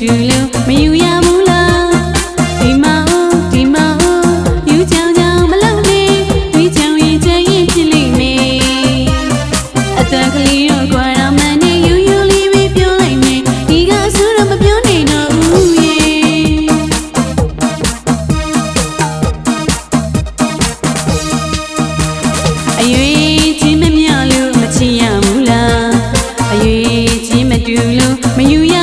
တူလို့မယူရဘူးလားဒီမအောင်ဒီမအောင်ယူချောင်းချောင်းမလုပ်နဲ့တွေးချောင်းရင်ချင်ရင်ဖြစ်လိမ့်မယ်အတန်ကလေးတော့ကွာတော့မနဲ့ယူယူလေးပဲပြောလိုက်မယ်ဒီကအဆူတော့မပြောနေတော့ဘူးရဲ့အရွေချင်းမမြလို့မချင်ရဘူးလားအရွေချင်းမတူလို့မယူရ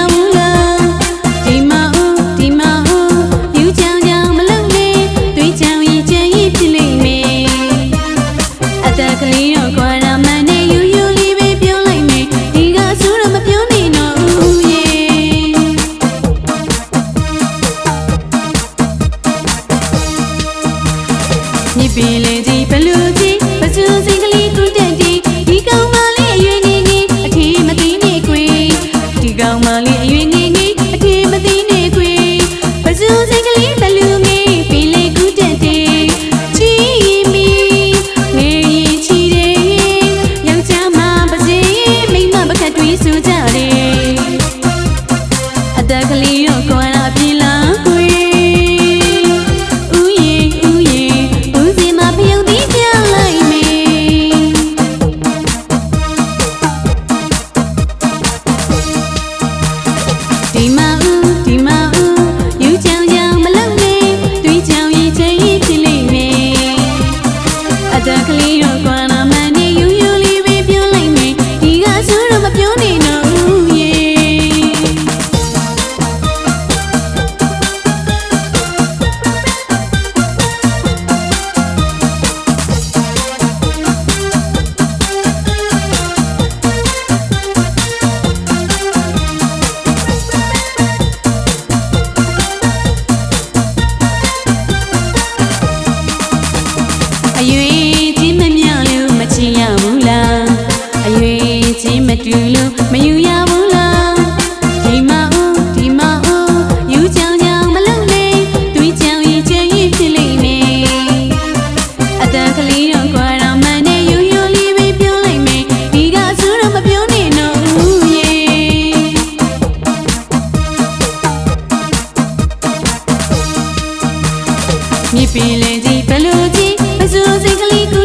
မြ ကြီးမမြလို့မချင်ရဘူးလားအရွေကြီးမတူလို့မယူရဘူးလားဒီမဦးဒီမဦးယူချောင်းချောင်းမလုပ်နဲ့တွေးချောင်းရင်ချင်ရင်ဖြစ်လိမ့်မယ်အတန်ကလေးတော့ကွာတော့မနဲ့ယူယူလေးပဲပြောလိုက်မယ်ဒီကဆူတော့မပြောနေတော့ဘူးရဲ့မြစ်ပင်လေကြီးဘလူကြီး ပစုစိ